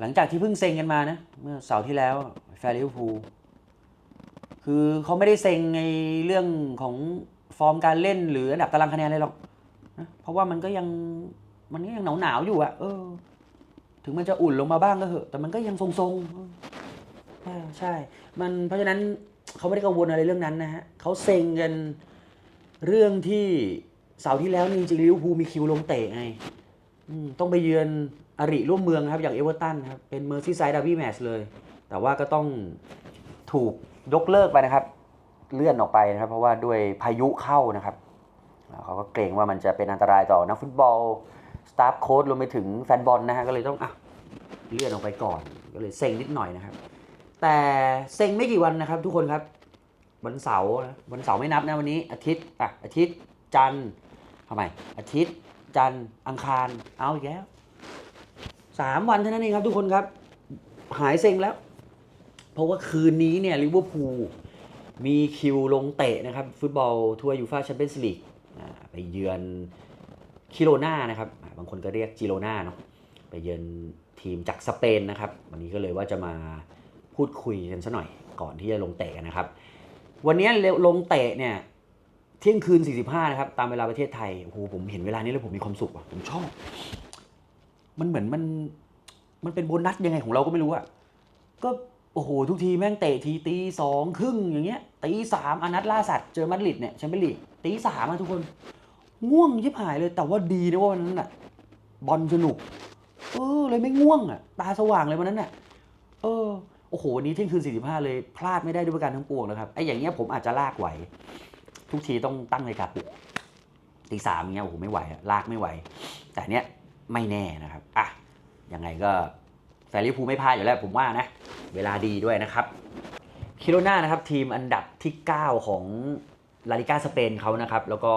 หลังจากที่เพิ่งเซ็งกันมานะ เมื่อเสาร์ที่แล้วแฟร์ลิเวอร์พูลคือเขาไม่ได้เซ็งในเรื่องของฟอร์มการเล่นหรืออันดับตารางคะแนนอะไรหรอกนะเพราะว่ามันก็ยังมันก็ยังหนาวหนาวอยู่อะเออ ถึงมันจะอุ่นลงมาบ้างก็เหอะ แต่มันก็ยังทรงๆเออใช่ มันเพราะฉะนั้นเขาไม่ได้กังวลอะไรเรื่องนั้นนะฮะเขาเซ็งกันเรื่องที่เสาร์ที่แล้วนี่จริงๆลิเวอร์พูลมีคิวลงเตะไง ต้องไปเยือนอริร่วมเมืองครับอย่างเอเวอร์ตันครับเป็นเมอร์ซี่ไซด์ดาร์บี้แมชเลย แต่ว่าก็ต้องถูกยกเลิกไปนะครับ เลื่อนออกไปนะครับ เพราะว่าด้วยพายุเข้านะครับเขาก็เกรงว่ามันจะเป็นอันตรายต่อนักฟุตบอลสตาฟโค้ชรวมไปถึงแฟนบอลนะฮะก็เลยต้องอะเลื่อนออกไปก่อน ก็เลยเซ็งนิดหน่อยนะครับ แต่เซ็งไม่กี่วันนะครับ ทุกคนครับวันเสาร์วันเสาร์ไม่นับนะวันนี้อาทิตย์อะอาทิตย์จันทร์ทำไมอาทิตย์ จันทร์อังคารเอาอีกแล้วสามวันเท่านั้นเองครับ ทุกคนครับ หายเซ็งแล้ว เพราะว่าคืนนี้เนี่ยลิเวอร์พูลมีคิวลงเตะนะครับ ฟุตบอลทัวร์ยูฟ่าแชมเปี้ยนส์ลีกไปเยือนคิโรนานะครับ บางคนก็เรียกจิโรนาเนาะไปเยือนทีมจากสเปนนะครับ วันนี้ก็เลยว่าจะมาพูดคุยกันซะหน่อยก่อนที่จะลงเตะกันนะครับ วันนี้ลงเตะเนี่ย เที่ยงคืน 45 นะครับ ตามเวลาประเทศไทยโอ้โหผมเห็นเวลานี้แล้วผมมีความสุขว่ะผมชอบ มันเหมือนมัน มันเป็นโบนัสยังไงของเราก็ไม่รู้อะก็โอ้โหทุกทีแม่งเตะทีตีสองครึ่งอย่างเงี้ยตีสามอนัดล่าสัตว์เจอมาดริดเนี่ยแชมเปี้ยนลีกตีสามอะทุกคน ง่วงยิบหายเลย แต่ว่าดีนะว่าวันนั้นอะบอลสนุก เออเลยไม่ง่วงอะตาสว่างเลยวันนั้นอะเออโอ้โหวันนี้เที่ยงคืน45 เลยพลาดไม่ได้ด้วยประการทั้งปวงนะครับไอ้อย่างเงี้ยผมอาจจะลากไหว ทุกทีต้องตั้งนาฬิกาปลุกตีสามเงี้ยโอ้โหไม่ไหวอะลากไม่ไหว แต่เนี้ยไม่แน่นะครับอะยังไงก็แฟร์ลิเวอร์พูลไม่พลาดอยู่แล้วผมว่านะ เวลาดีด้วยนะครับคิโรนานะครับทีมอันดับที่ 9 ของลาลิกาสเปนเขานะครับ แล้วก็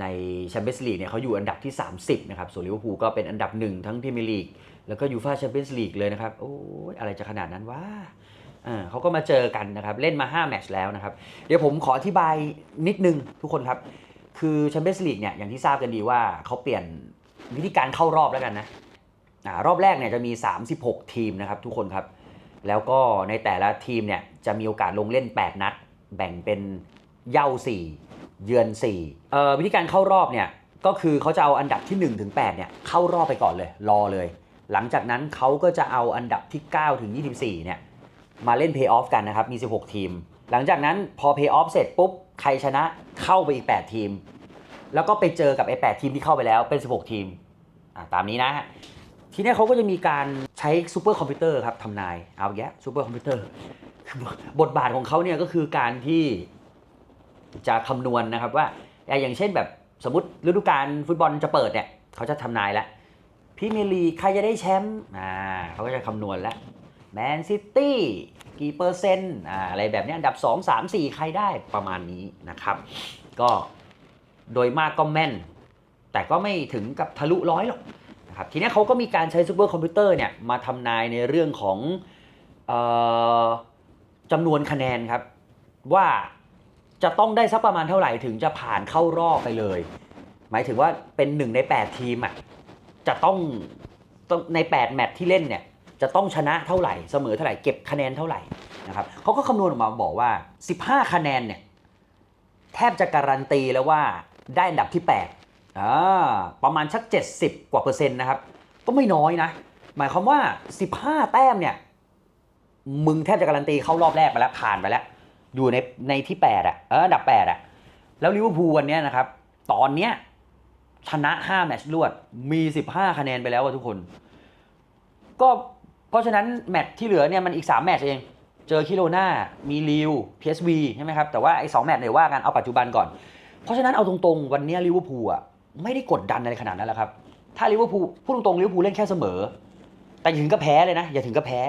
ในแชมเปี้ยนส์ลีกเนี่ยเขาอยู่อันดับที่ 30 นะครับ ส่วนลิเวอร์พูลก็เป็นอันดับหนึ่งทั้งพรีเมียร์ลีก แล้วก็ยูฟ่าแชมเปี้ยนส์ลีกเลยนะครับ โอ้ยอะไรจะขนาดนั้นวะ เขาก็มาเจอกันนะครับ เล่นมา 5 แมตช์แล้วนะครับ เดี๋ยวผมขออธิบายนิดนึงทุกคนครับ คือแชมเปี้ยนส์ลีกเนี่ยอย่างที่ทราบกันดีว่าเขาเปลี่ยนวิธีการเข้ารอบแล้วกันนะอรอบแรกเนี่ยจะมี 36 ทีมนะครับทุกคนครับ แล้วก็ในแต่ละทีมเนี่ยจะมีโอกาสลงเล่น 8 นัด แบ่งเป็นเย่า 4 เยือน4เอ่อวิธีการเข้ารอบเนี่ยก็คือเขาจะเอาอันดับที่1ถึง8เนี่ยเข้ารอบไปก่อนเลย รอเลย หลังจากนั้นเขาก็จะเอาอันดับที่9ถึง24เนี่ย มาเล่นเพย์ออฟกันนะครับ มี 16 ทีม หลังจากนั้นพอเพย์ออฟเสร็จปุ๊บ ใครชนะเข้าไปอีก 8 ทีม แล้วก็ไปเจอกับไอ้8ทีมที่เข้าไปแล้วเป็น 16 ทีมตามนี้นะ ทีนี้เขาก็จะมีการใช้ซูเปอร์คอมพิวเตอร์ครับทำนาย เอาแยะซูเปอร์คอมพิวเตอร์บทบาทของเขาเนี่ยก็คือการที่จะคำนวณนะครับว่าอะอย่างเช่นแบบสมมติฤดูกาลฟุตบอลจะเปิดเนี่ยเขาจะทำนายแล้วพรีเมียร์ลีกใครจะได้แชมป์อ่าเขาก็จะคำนวณแล้ว แมนซิตี้กี่เปอร์เซ็นต์อะไรแบบนี้อันดับ 2 3 4 ใครได้ประมาณนี้นะครับ ก็โดยมากก็แม่น แต่ก็ไม่ถึงกับทะลุร้อยหรอกนะครับทีนี้เขาก็มีการใช้ซูเปอร์คอมพิวเตอร์เนี่ยมาทำนายในเรื่องของจำนวนคะแนนครับ ว่าจะต้องได้สักประมาณเท่าไหร่ถึงจะผ่านเข้ารอบไปเลย หมายถึงว่าเป็นหนึ่งใน 8 ทีมอะจะต้องต้องใน 8 แมตช์ที่เล่นเนี่ย จะต้องชนะเท่าไหร่เสมอเท่าไหร่เก็บคะแนนเท่าไหร่นะครับเขาก็คำนวณออกมาบอกว่า 15 คะแนนเนี่ยแทบจะการันตีแล้วว่าได้อันดับที่8อ่าประมาณชัก 70 กว่าเปอร์เซ็นต์นะครับ ก็ไม่น้อยนะ หมายความว่า 15 แต้มเนี่ยมึงแทบจะการันตีเข้ารอบแรกไปแล้วผ่านไปแล้ว อยู่ในในที่8อะเอออันดับ8อะแล้วลิเวอร์พูลวันนี้นะครับ ตอนเนี้ยชนะ 5 แมตช์รวด มี 15 คะแนนไปแล้วอะทุกคน ก็ เพราะฉะนั้นแมตช์ที่เหลือเนี่ยมันอีก 3 แมตช์เอง เจอคิโรนามีลิว PSV ใช่ไหมครับ แต่ว่าไอ้สองแมตช์เนี่ยวว่ากันเอาปัจจุบันก่อน เพราะฉะนั้นเอาตรงๆ วันนี้ลิเวอร์พูลอะไม่ได้กดดันอะไรขนาดนั้นแล้วครับ ถ้าลิเวอร์พูลพูดตรงๆลิเวอร์พูลเล่นแค่เสมอ แต่อย่าถึงกับแพ้เลยนะ อย่าถึงกับแพ้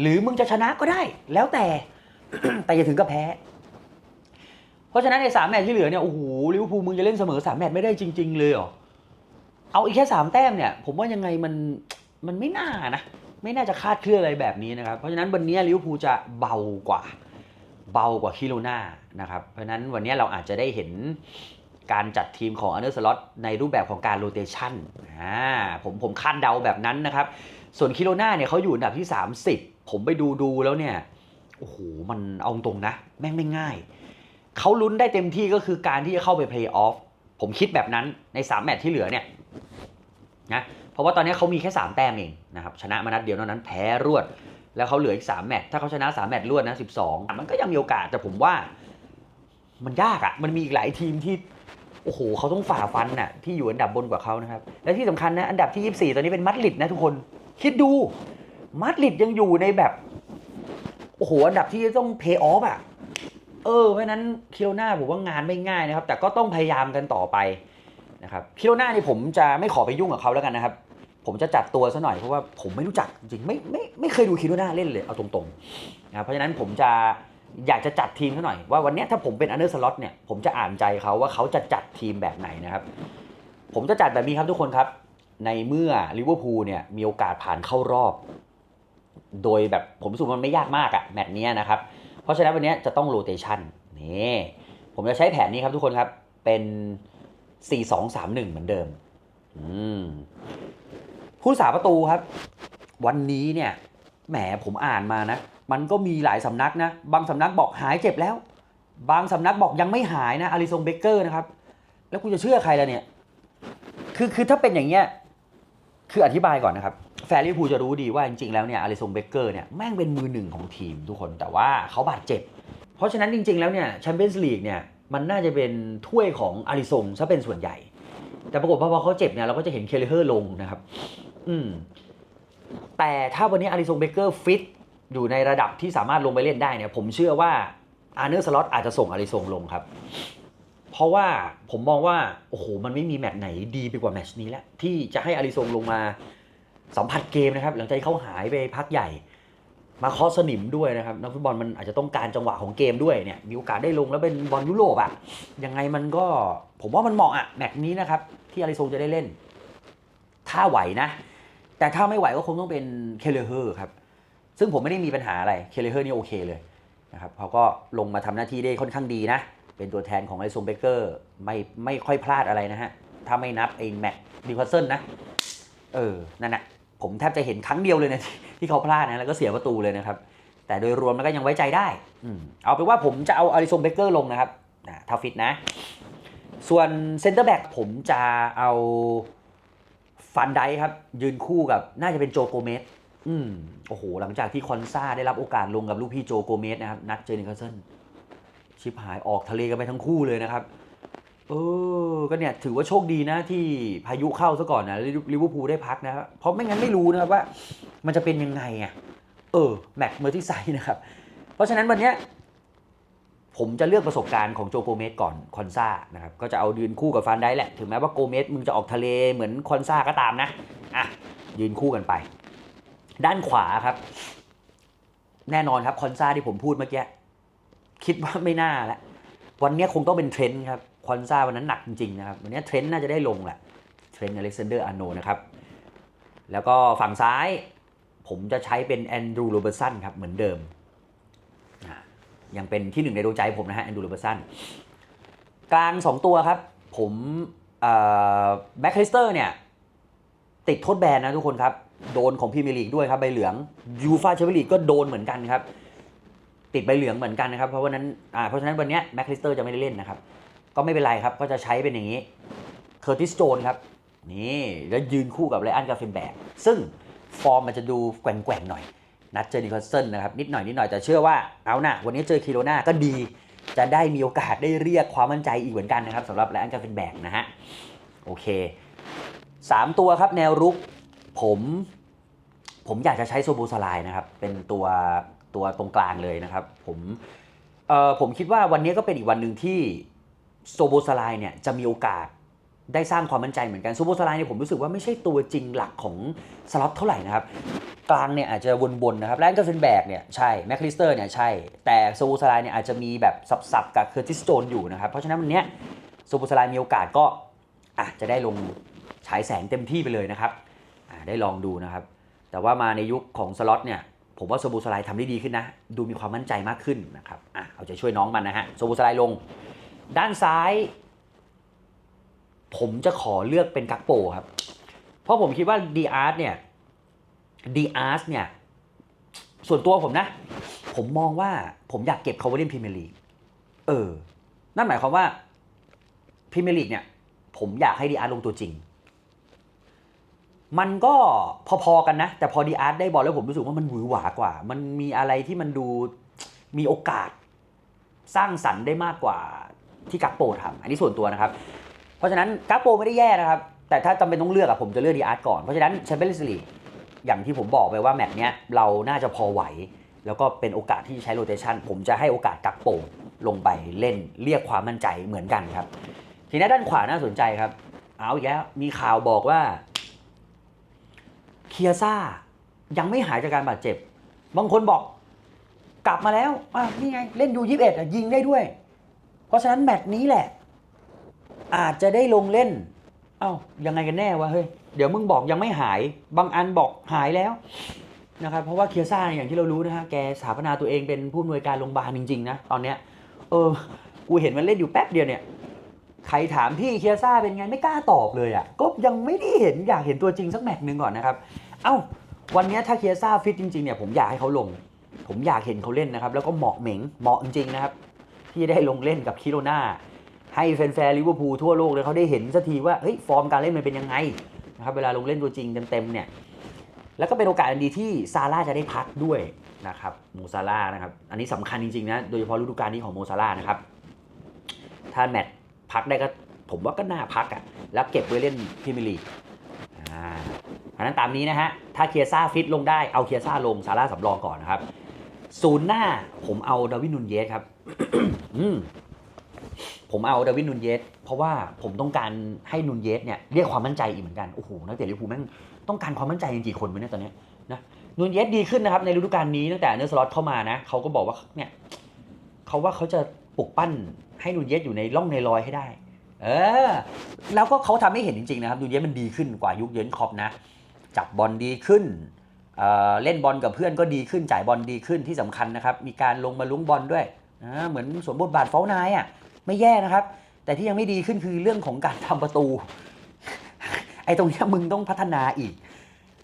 หรือมึงจะชนะก็ได้ แล้วแต่ แต่อย่าถึงกับแพ้ เพราะฉะนั้นในสามแมตช์ที่เหลือเนี่ยโอ้โหลิเวอร์พูลมึงจะเล่นเสมอสามแมตช์ไม่ได้จริง ๆ เลยเหรอเอาอีกแค่สามแต้มเนี่ย ผมว่ายังไงมันมันไม่น่านะ ไม่น่าจะคาดเคลื่อนอะไรแบบนี้นะครับ เพราะฉะนั้นวันนี้ลิเวอร์พูลจะเบากว่าเบากว่าคิโรนานะครับ เพราะฉะนั้นวันนี้เราอาจจะได้เห็นการจัดทีมของอันเดอร์สล็อตในรูปแบบของการโรเตชันอ่าผมผมคาดเดาแบบนั้นนะครับ ส่วนคิโลนาเนี่ยเขาอยู่อันดับที่ 30 ผมไปดูดูแล้วเนี่ยโอ้โหมันเอาตรงนะ แม่งไม่ง่าย เขาลุ้นได้เต็มที่ก็คือการที่จะเข้าไปเพลย์ออฟผมคิดแบบนั้นใน 3 แมตช์ที่เหลือเนี่ยนะ เพราะว่าตอนนี้เขามีแค่ 3 แต้มเองนะครับชนะมานัดเดียวเท่านั้นแพ้รวด แล้วเขาเหลืออีก 3 แมตช์ถ้าเขาชนะ 3 แมตช์รวดนะ12 มันก็ยังมีโอกาสแต่ผมว่า มันยากอะ่ะมันมีอีกหลายทีมที่โอ้โหเขาต้องฝ่าฟันน่ะที่อยู่อันดับบนกว่าเขานะครับและที่สำคัญนะอันดับที่ 24 ตอนนี้เป็นมัดริดนะทุกคนคิดดูมัดริดยังอยู่ในแบบโอ้โหอันดับที่ต้องเพย์ออฟอะเออเพราะนั้นคิโลนาผมว่างานไม่ง่ายนะครับ แต่ก็ต้องพยายามกันต่อไปนะครับคิโลนานี่ผมจะไม่ขอไปยุ่งกับเขาแล้วกันนะครับ ผมจะจัดตัวซะหน่อยเพราะว่าผมไม่รู้จักจริงไม่ไม่ไม่เคยดูคิโลนาเล่นเลยเอาตรงๆนะเพราะฉะนั้นผมจะอยากจะจัดทีมเขาหน่อยว่าวันนี้ถ้าผมเป็นอันเดอร์สล็อตเนี่ยผมจะอ่านใจเขาว่าเขาจะจัดทีมแบบไหนนะครับ ผมจะจัดแบบนี้ครับทุกคนครับในเมื่อลิเวอร์พูลเนี่ยมีโอกาสผ่านเข้ารอบ โดยแบบผมรู้สึกว่ามันไม่ยากมากอะแมตช์นี้นะครับ เพราะฉะนั้นวันนี้จะต้องโรเตชันนี่ผมจะใช้แผนนี้ครับทุกคนครับเป็น 4 2 3 1 เหมือนเดิม อืม ผู้รักษาประตูครับ วันนี้เนี่ยแหมผมอ่านมานะ มันก็มีหลายสำนักนะ บางสำนักบอกหายเจ็บแล้ว บางสำนักบอกยังไม่หายนะอาริซงเบเกอร์นะครับ แล้วกูจะเชื่อใครล่ะเนี่ย คือคือถ้าเป็นอย่างเงี้ยคืออธิบายก่อนนะครับ แฟนลิพูจะรู้ดีว่าจริงๆแล้วเนี่ยอาริซงเบเกอร์เนี่ยแม่งเป็นมือหนึ่งของทีมทุกคนแต่ว่าเขาบาดเจ็บ เพราะฉะนั้นจริง ๆ แล้วเนี่ยแชมเปี้ยนส์ลีกเนี่ยมันน่าจะเป็นถ้วยของอาริซงซะเป็นส่วนใหญ่ แต่ปรากฏพอเขาเจ็บเนี่ยเราก็จะเห็นเคเลเฮอร์ลงนะครับ อืมแต่ถ้าวันนี้อาริซงเบเกอร์ฟิตอยู่ในระดับที่สามารถลงไปเล่นได้เนี่ย ผมเชื่อว่าอาร์เนอร์สล็อตอาจจะส่งอาริซงลงครับ เพราะว่าผมมองว่า โอ้โห มันไม่มีแมตช์ไหนดีไปกว่าแมตช์นี้แล้ว ที่จะให้อาริซงลงมาสัมผัสเกมนะครับ หลังจากเขาหายไปพักใหญ่ มาคอสนิมด้วยนะครับนักฟุตบอลมันอาจจะต้องการจังหวะของเกมด้วยเนี่ยมีโอกาสได้ลงแล้วเป็นบอลยุโรปอะยังไงมันก็ผมว่ามันเหมาะอะแมตช์นี้นะครับที่อาริซงจะได้เล่น ถ้าไหวนะ แต่ถ้าไม่ไหวก็คงต้องเป็นเคเลเฮอร์ครับ ซึ่งผมไม่ได้มีปัญหาอะไรเคเลเฮอร์นี่โอเคเลยนะครับเขาก็ลงมาทำหน้าที่ได้ค่อนข้างดีนะ เป็นตัวแทนของไอซงเบเกอร์ไม่ไม่ค่อยพลาดอะไรนะฮะ ถ้าไม่นับไอแม็กดิคอสเซนนะ เออ นั่นนะผมแทบจะเห็นครั้งเดียวเลยนะที่เขาพลาดนะแล้วก็เสียประตูเลยนะครับ แต่โดยรวมมันก็ยังไว้ใจได้อืมเอาเป็นว่าผมจะเอาอาริซงเบเกอร์ลงนะครับนะถ้าฟิตนะ ส่วนเซนเตอร์แบ็กผมจะเอา ฟันไดครับ ยืนคู่กับน่าจะเป็นโจโกเมสอืมโอ้โห หลังจากที่คอนซาได้รับโอกาสลงกับลูกพี่โจโกเมสนะครับ นัดเจอนิคาเซนชิบหายออกทะเลกันไปทั้งคู่เลยนะครับ เออ ก็เนี่ยถือว่าโชคดีนะที่พายุเข้าซะก่อนนะลิเวอร์พูลได้พักนะครับ เพราะไม่งั้นไม่รู้นะครับว่า มันจะเป็นยังไงอะ เออ แม็กเมอร์ที่ไซนะครับ เพราะฉะนั้นวันเนี้ย ผมจะเลือกประสบการณ์ของโจโกเมสก่อนคอนซานะครับก็จะเอายืนคู่กับฟานได้แหละ ถึงแม้ว่าโกเมสมึงจะออกทะเลเหมือนคอนซาก็ตามนะอะยืนคู่กันไป ด้านขวาครับ แน่นอนครับคอนซาที่ผมพูดเมื่อกี้คิดว่าไม่น่าแล้ววันนี้คงต้องเป็นเทรนด์ครับคอนซาวันนั้นหนักจริงๆนะครับวันนี้เทรนด์น่าจะได้ลงแหละเทรนด์อเล็กซานเดอร์อาร์โนนะครับแล้วก็ฝั่งซ้าย ผมจะใช้เป็นแอนดรูโรเบอร์สันครับเหมือนเดิม ยังเป็นที่หนึ่งในดวงใจผมนะฮะแอนดรูโรเบอร์สันกลาง 2 ตัวครับ ผมแบ็คคริสเตอร์เนี่ยติดโทษแบนนะทุกคนครับ โดนของพรีเมียร์ลีกด้วยครับ ใบเหลืองยูฟาแชมเปี้ยนลีกก็โดนเหมือนกันครับ ติดใบเหลืองเหมือนกันนะครับ เพราะวันนั้นเพราะฉะนั้นวันนี้แม็กคริสเตอร์จะไม่ได้เล่นนะครับ ก็ไม่เป็นไรครับ ก็จะใช้เป็นอย่างนี้เคอร์ติสโจนครับนี่แล้วยืนคู่กับไรอันกาเฟนแบกซึ่งฟอร์มมันจะดูแกว่งๆหน่อย นัดเจอนิคอลเซนนะครับนิดหน่อยนิดหน่อยแต่เชื่อว่าเอานะวันนี้เจอคิโรนาก็ดี จะได้มีโอกาสได้เรียกความมั่นใจอีกเหมือนกันนะครับสำหรับไรอันกาเฟนแบกนะฮะโอเคสามตัวครับแนวรุกผมผมอยากจะใช้โซบูสลายนะครับเป็นตัวตัวตรงกลางเลยนะครับผมเอ่อผมคิดว่าวันนี้ก็เป็นอีกวันหนึ่งที่โซโบสลายเนี่ยจะมีโอกาส ได้สร้างความมั่นใจเหมือนกันโซโบสลายเนี่ยผมรู้สึกว่าไม่ใช่ตัวจริงหลักของสล็อตเท่าไหร่นะครับ กลางเนี่ยอาจจะวนๆนะครับแลนก็เฟนแบกเนี่ยใช่แมคคลิสเตอร์เนี่ยใช่ แต่โซโบสลายเนี่ยอาจจะมีแบบสับๆกับเคอร์ติสโจนอยู่นะครับ เพราะฉะนั้นวันเนี้ยโซโบสลายมีโอกาสก็อะจะได้ลงฉายแสงเต็มที่ไปเลยนะครับได้ลองดูนะครับ แต่ว่ามาในยุคของสล็อตเนี่ยผมว่าโซบูสไลทำได้ดีขึ้นนะ ดูมีความมั่นใจมากขึ้นนะครับอะเอาใจช่วยน้องมันนะฮะโซบูสไลลง ด้านซ้าย ผมจะขอเลือกเป็นกักโปครับ เพราะผมคิดว่าดีอาร์ตเนี่ยดีอาร์สเนี่ย ส่วนตัวผมนะ ผมมองว่าผมอยากเก็บเขาไว้เล่นพรีเมียร์ลีกเออ นั่นหมายความว่าพรีเมียร์ลีกเนี่ย ผมอยากให้ดีอาร์ลงตัวจริง มันก็พอๆกันนะ แต่พอดีอาร์ตได้บอลแล้วผมรู้สึกว่ามันหวือหวากว่า มันมีอะไรที่มันดูมีโอกาสสร้างสรรค์ได้มากกว่าที่กักโปทำอันนี้ส่วนตัวนะครับ เพราะฉะนั้นกักโปไม่ได้แย่นะครับ แต่ถ้าจำเป็นต้องเลือกอะผมจะเลือกดีอาร์ตก่อน เพราะฉะนั้นแชมเปี้ยนส์ลีกอย่างที่ผมบอกไปว่าแมตช์เนี้ยเราน่าจะพอไหว แล้วก็เป็นโอกาสที่ใช้โรเตชันผมจะให้โอกาสกักโปลงไปเล่นเรียกความมั่นใจเหมือนกันครับ ทีนี้ด้านขวาน่าสนใจครับ เอาอีกแล้วมีข่าวบอกว่าเคียซ่ายังไม่หายจากการบาดเจ็บ บางคนบอกกลับมาแล้วอะนี่ไง เล่นยูยี่สิบเอ็ดยิงได้ด้วย เพราะฉะนั้นแมตช์นี้แหละ อาจจะได้ลงเล่น เอ้ายังไงกันแน่วะเฮ้ยเดี๋ยวมึงบอกยังไม่หาย บางอันบอกหายแล้วนะครับเพราะว่าเคียซ่าอย่างที่เรารู้นะฮะแกสถาปนาตัวเองเป็นผู้อำนวยการโรงพยาบาลจริงๆนะตอนเนี้ยเออกูเห็นมันเล่นอยู่แป๊บเดียวเนี่ยใครถามพี่เคียซ่าเป็นไงไม่กล้าตอบเลยอะ่ะก็ยังไม่ได้เห็นอยากเห็นตัวจริงสักแมตช์หนึ่งก่อนนะครับเอ้าวันเนี้ยถ้าเคียซ่าฟิตจริงๆเนี่ยผมอยากให้เขาลง ผมอยากเห็นเขาเล่นนะครับแล้วก็เหมาะเหม็งเหมาะจริงๆนะครับที่จะได้ลงเล่นกับคิโรนา ให้แฟนๆลิเวอร์พูลทั่วโลกเลยเขาได้เห็นสักทีว่าเฮ้ยฟอร์มการเล่นมันเป็นยังไงนะครับเวลาลงเล่นตัวจริงเต็มๆเนี่ยแล้วก็เป็นโอกาสอันดีที่ซาร่าจะได้พักด้วยนะครับโมซาร่านะครับอันนี้สำคัญจริงๆนะโดยเฉพาะฤดูกาลนี้ของโมซาร่านะครับถ้าแมตช์พักได้ก็ผมว่าก็น่าพักอะ่ะแล้วเก็บไว้เล่นพรีเมียร์ลีกอ่าอันนั้นตามนี้นะฮะถ้าเคียซ่าฟิตลงได้เอาเคียซ่าลงซาร่าสำรองก่อนนะครับศูนย์หน้าผมเอาดาวินนุนเยสครับอืม ผมเอาดาวินนุนเยสเพราะว่าผมต้องการให้นุนเยสเนี่ยเรียกความมั่นใจอีกเหมือนกันโอ้โหนักเตะลิเวอร์พูลแม่งต้องการความมั่นใจจริงๆคนวะเนี่ยตอนนี้นะนุนเยสดีขึ้นนะครับในฤดูกาลนี้ตั้งแต่เนอร์สล็อตเข้ามานะเขาก็บอกว่าเนี่ยเขาว่าเขาจะปลุกปั้นให้นุนเยสอยู่ในร่องในรอยให้ได้ เออ แล้วก็เขาทำให้เห็นจริงๆนะครับนุนเยสมันดีขึ้นกว่ายุคเยินคอปนะจับบอลดีขึ้นเเล่นบอลกับเพื่อนก็ดีขึ้นจ่ายบอลดีขึ้นที่สำคัญนะครับ มีการลงมาลุ้งบอลด้วยเหมือนสวมบทบาทเฝ้านายอะ ไม่แย่นะครับ แต่ที่ยังไม่ดีขึ้นคือเรื่องของการทำประตู ไอ้ตรงนี้มึงต้องพัฒนาอีก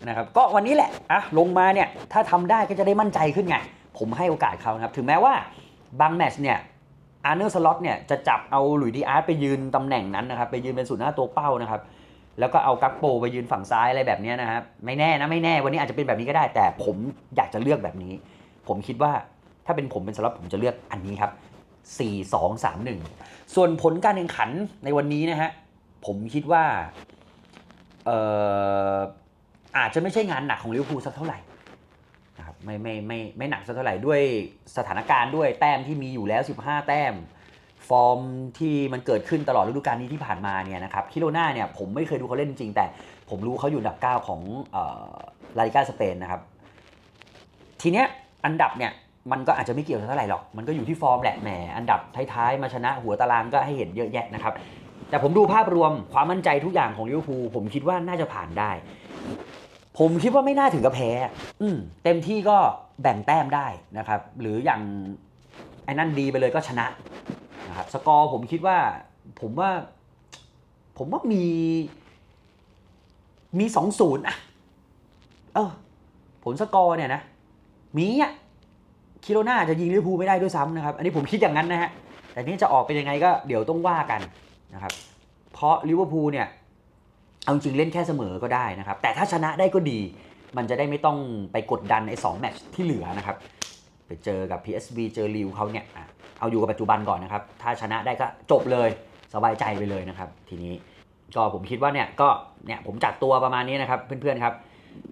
นะครับก็วันนี้แหละอะลงมาเนี่ยถ้าทำได้ก็จะได้มั่นใจขึ้นไง ผมให้โอกาสเขาครับถึงแม้ว่าบางแมชเนี่ยอาร์เนอร์สล็อตเนี่ยจะจับเอาหลุยดีอาร์ตไปยืนตำแหน่งนั้นนะครับไปยืนเป็นศูนย์หน้าตัวเป้านะครับแล้วก็เอากักโปไปยืนฝั่งซ้ายอะไรแบบนี้นะครับไม่แน่นะไม่แน่วันนี้อาจจะเป็นแบบนี้ก็ได้ แต่ผมอยากจะเลือกแบบนี้ ผมคิดว่าถ้าเป็นผมเป็นสล็อตผมจะเลือกอันนี้ครับ 4 2 3 1 ส่วนผลการแข่งขันในวันนี้นะฮะ ผมคิดว่าเอ่ออาจจะไม่ใช่งานหนักของลิเวอร์พูลสักเท่าไหร่นะครับไม่ไม่ไม่ไม่หนักสักเท่าไหร่ด้วยสถานการณ์ด้วยแต้มที่มีอยู่แล้ว 15 แต้ม ฟอร์มที่มันเกิดขึ้นตลอดฤดูกาลนี้ที่ผ่านมาเนี่ยนะครับคิโรนาเนี่ยผมไม่เคยดูเขาเล่นจริง แต่ผมรู้เขาอยู่อันดับ 9 ของลาลิกาสเปนนะครับ ทีเนี้ยอันดับเนี่ย มันก็อาจจะไม่เกี่ยวเท่าไหร่หรอก มันก็อยู่ที่ฟอร์มแหละ แหม อันดับท้ายๆ มาชนะหัวตารางก็ให้เห็นเยอะแยะนะครับ แต่ผมดูภาพรวมความมั่นใจทุกอย่างของลิเวอร์พูลผมคิดว่าน่าจะผ่านได้ ผมคิดว่าไม่น่าถึงกับแพ้ อืมเต็มที่ก็แบ่งแต้มได้นะครับ หรืออย่างไอ้นั่นดีไปเลยก็ชนะนะครับ สกอร์ผมคิดว่า ผมว่า ผมว่ามี มีสองศูนย์อะเออ ผลสกอร์เนี่ยนะ มีอะ คิโรนาจะยิงลิเวอร์พูลไม่ได้ด้วยซ้ำนะครับ อันนี้ผมคิดอย่างนั้นนะฮะ แต่นี่จะออกเป็นยังไงก็เดี๋ยวต้องว่ากันนะครับ เพราะลิเวอร์พูลเนี่ย เอาจริงเล่นแค่เสมอก็ได้นะครับ แต่ถ้าชนะได้ก็ดี มันจะได้ไม่ต้องไปกดดันไอ้สองแมตช์ที่เหลือนะครับ ไปเจอกับ PSV เจอริวเขาเนี่ย เอาอยู่กับปัจจุบันก่อนนะครับ ถ้าชนะได้ก็จบเลยสบายใจไปเลยนะครับ ทีนี้ก็ผมคิดว่าเนี่ยก็เนี่ยผมจัดตัวประมาณนี้นะครับเพื่อนๆครับ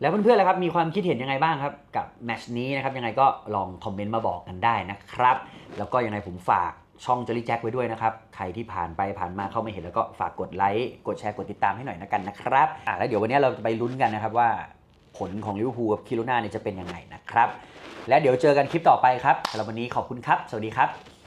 แล้วเพื่อนๆล่ะครับมีความคิดเห็นยังไงบ้างครับ กับแมชนี้นะครับยังไงก็ลองคอมเมนต์มาบอกกันได้นะครับ แล้วก็ยังไงผมฝากช่องจ o ลี่แจ็คไว้ด้วยนะครับ ใครที่ผ่านไปผ่านมาเข้าไม่เห็นแล้วก็ฝากกดไลค์กดแชร์กดติดตามให้หน่อยนะกันนะครับอะแล้วเดี๋ยววันนี้เราจะไปลุ้นกันนะครับว่าผลของลิเวอร์พูลกับคิโรนาเนี่ยจะเป็นยังไงนะครับ และเดี๋ยวเจอกันคลิปต่อไปครับสำหรับวันนี้ขอบคุณครับ สวัสดีครับ